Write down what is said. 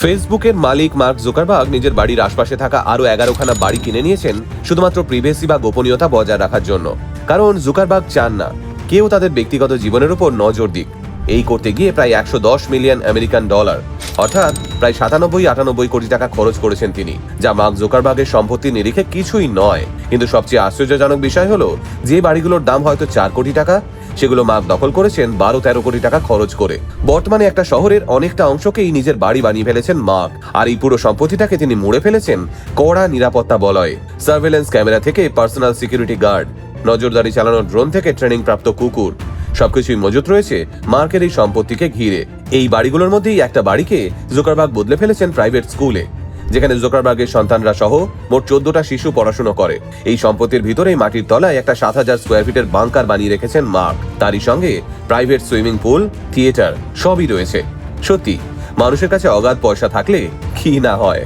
ফেসবুকের মালিক মার্ক জোকারবাগ নিজের বাড়ির আশপাশে থাকা আরও এগারোখানা বাড়ি কিনে নিয়েছেন শুধুমাত্র প্রিভেসি বা গোপনীয়তা বজায় রাখার জন্য। কারণ জুকারবার্গ চান না। কেউ তাদের ব্যক্তিগত জীবনের উপর নজর দিক। এই করতে গিয়ে প্রায় একশো দশ মিলিয়ন আমেরিকান ডলার অর্থাৎ প্রায় সাতানব্বই, আটানব্বই কোটি টাকা খরচ করেছেন তিনি, যা মার্ক জোকারবার্গের সম্পত্তির নিরিখে কিছুই নয়। কিন্তু সবচেয়ে আশ্চর্যজনক বিষয় হলো, যে বাড়িগুলোর দাম হয়তো চার কোটি টাকা, সেগুলো মার্ক দখল করেছেন বারো, তেরো কোটি টাকা খরচ করে। বর্তমানে একটা শহরের অনেকটা অংশকেই নিজের বাড়ি বানিয়ে ফেলেছেন মার্ক, আর এই পুরো সম্পত্তিটাকে তিনি মুড়ে ফেলেছেন কড়া নিরাপত্তা বলয়ে। সার্ভেলেন্স ক্যামেরা থেকে পার্সোনাল সিকিউরিটি গার্ড, নজরদারি চালানো ড্রোন থেকে ট্রেনিং প্রাপ্ত কুকুর সবকিছুই মজুত রয়েছে মার্কের এই সম্পত্তিকে ঘিরে। এই বাড়িগুলোর মধ্যেই একটা বাড়িকে জোকারবাগ বদলে ফেলেছেন প্রাইভেট স্কুলে, যেখানে জোকারবার্গের সন্তানরা সহ মোট চোদ্দটা শিশু পড়াশুনো করে। এই সম্পত্তির ভিতরেই মাটির তলায় একটা সাত হাজার স্কোয়ার ফিটের বাংকার বানিয়ে রেখেছেন মার্ক। তারই সঙ্গে প্রাইভেট সুইমিং পুল, থিয়েটার সবই রয়েছে। সত্যি, মানুষের কাছে অগাধ পয়সা থাকলে কি না হয়।